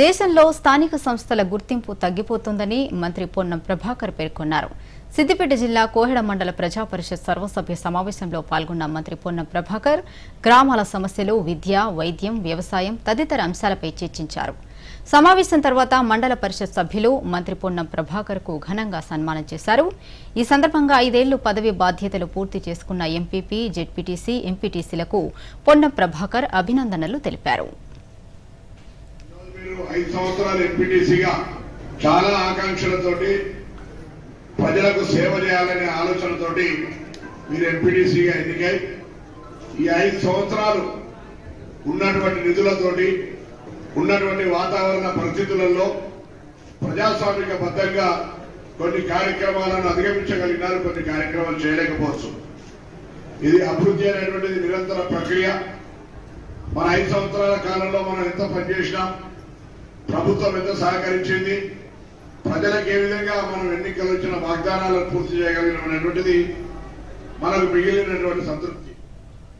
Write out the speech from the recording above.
దేశంలో స్థానిక సంస్థల గుర్తింపు తగ్గిపోతుందని మంత్రి పొన్నం ప్రభాకర్ పేర్కొన్నారు. సిద్దిపేట జిల్లా కోహెడ మండల ప్రజా పరిషత్ సర్వసభ్య సమావేశంలో పాల్గొన్న మంత్రి పొన్నం ప్రభాకర్ గ్రామాల సమస్యలు విద్య వైద్యం వ్యవసాయం తదితర అంశాలపై చర్చించారు. సమావేశం తర్వాత మండల పరిషత్ సభ్యులు మంత్రి పొన్నం ప్రభాకర్కు ఘనంగా సన్మానం చేశారు. ఈ సందర్భంగా ఐదేళ్ళు పదవి బాధ్యతలు పూర్తి చేసుకున్న ఎంపీపీ జెడ్పీటీసీ ఎంపీటీసీలకు పొన్నం ప్రభాకర్ అభినందనలు తెలిపారు. నేను ఐదు సంవత్సరాలు ఎంపీటీసీగా చాలా ఆకాంక్షలతోటి ప్రజలకు సేవ చేయాలనే ఆలోచనతోటి మీరు ఎంపీటీసీగా ఎన్నికై ఈ ఐదు సంవత్సరాలు ఉన్నటువంటి నిధులతోటి ఉన్నటువంటి వాతావరణ పరిస్థితులలో ప్రజాస్వామిక బద్దంగా కొన్ని కార్యక్రమాలను అధిగమించగలిగినారు కొన్ని కార్యక్రమాలు చేయలేకపోవచ్చు. ఇది అభివృద్ధి అనేటువంటిది నిరంతర ప్రక్రియ. మన ఐదు సంవత్సరాల కాలంలో మనం ఎంత పనిచేసినాం ప్రభుత్వం ఎంత సహకరించింది. ప్రజలకు ఏ విధంగా మనం ఎన్నికలు ఇచ్చిన వాగ్దానాలను పూర్తి చేయగలిగినటువంటిది మనకు మిగిలినటువంటి సంతృప్తి.